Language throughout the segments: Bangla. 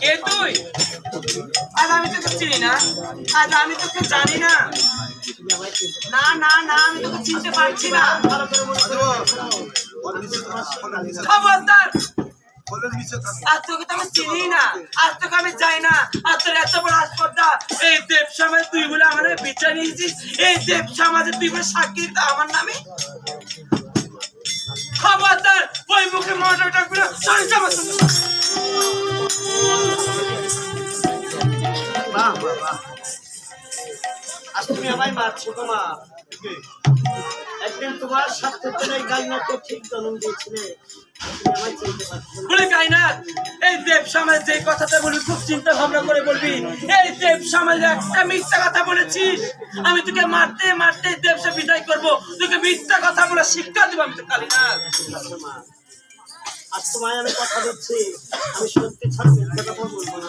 কে তুই? আজ আমি তোকে চিনি না। আজ আমি তোকে জানি না। না না না, আমি তোকে চিনতে পারছি না। খবরদার! আজ তোকে তো আমি চিনি না। আজ তোকে আমি যাই না। আর তোর এত বড় হাসপাতাল এই দেব সমাজ, তুই বলে আমার বিচার নিয়েছিস। এই দেব সমাজে তুই বলে সাক্ষী আমার নামে। খবরদার ওই মুখে ডাকবি না। সরে যা বাহ বাহ বাহ। আজ তুমি আমায় মারছো গো তোমার ঠিক জন্ম দিয়েছিলে। চিনতে পারছ না। বলে গাই এই দেব সমাজ যে কথাটা বলি খুব চিন্তা ভাবনা করে বলবি। এই দেব একটা মিথ্যা কথা বলেছিস আমি তোকে মারতে মারতে দেবসে বিদায় করব। তোকে মিথ্যা কথা বলে শিক্ষা দিব আমি তো কালী না আচ্ছা আজ তোমায় আমি কথা দিচ্ছি। আমি সত্যি ছাড়া মিথ্যা কথা বলব না।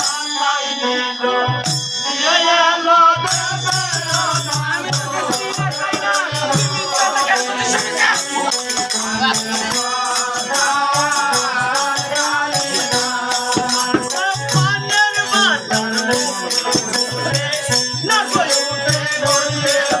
করে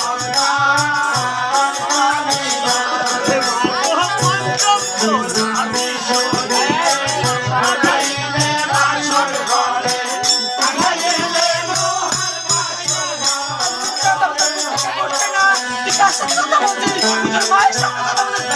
তুই কার সাথে কথা বলছিস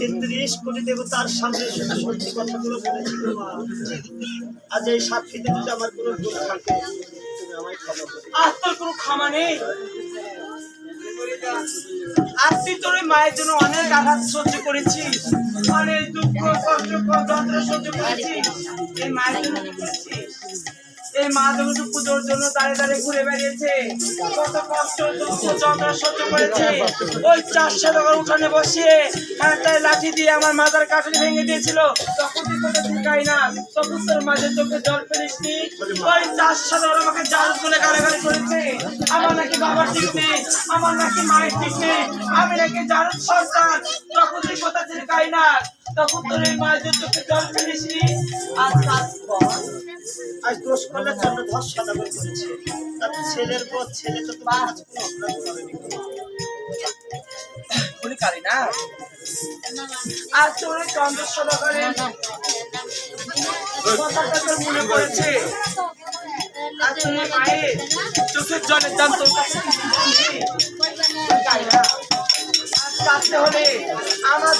তেত্রিশ কোটি দেবতার সামনে সত্যি কথাগুলো বলেছি গো মা। আজ এই সাক্ষীতে যদি আমার কোনো ভুল থাকে তোর কোনো ক্ষমা নেই? তোর মায়ের জন্য অনেক আঘাত সহ্য করেছিস, অনেক দুঃখ, কষ্ট সহ্য করেছিস, এই মায়ের জন্য এই মা তো পুজোর জন্য দাঁড়িয়ে দাঁড়িয়ে ঘুরে বেরিয়েছে কত কষ্ট, দুঃখ যন্ত্রণা সহ্য করেছে। ওই চারশো টাকার উঠানে বসিয়ে খানটায় লাঠি দিয়ে আমার মাথার কাঠি ভেঙে দিয়েছিল। তখন তুই কোথাও ঢুকাই না। তখন তোর মাঝে চোখে জল ফেলিসনি। ওই চারশো টাকার আমাকে জাল বলে গালাগালি করেছে। বাবার ঠিক নেই, আমার নাকি মায়ের ঠিক নেই। আমি নাকি জারদ সন্তান তখন তুই কথা ছিল কাইনা তখন তোর এই মায়ের জন্য জল ফেলিসনি আজ কাজ কর আজ দোষ করলে জন্য ধস সদাগর করেছে তার ছেলের পর ছেলে তো তোমার কাছে কোনো অপরাধ করেনি। বলি কারি না। আজ তোর চন্দ্র সদাগরের কথাটা তোর মনে পড়েছে। আজ তোর এই মায়ের চোখের জলের দাম তোর কাছে কি বলছি? কাইনা আজ হলে আমাদের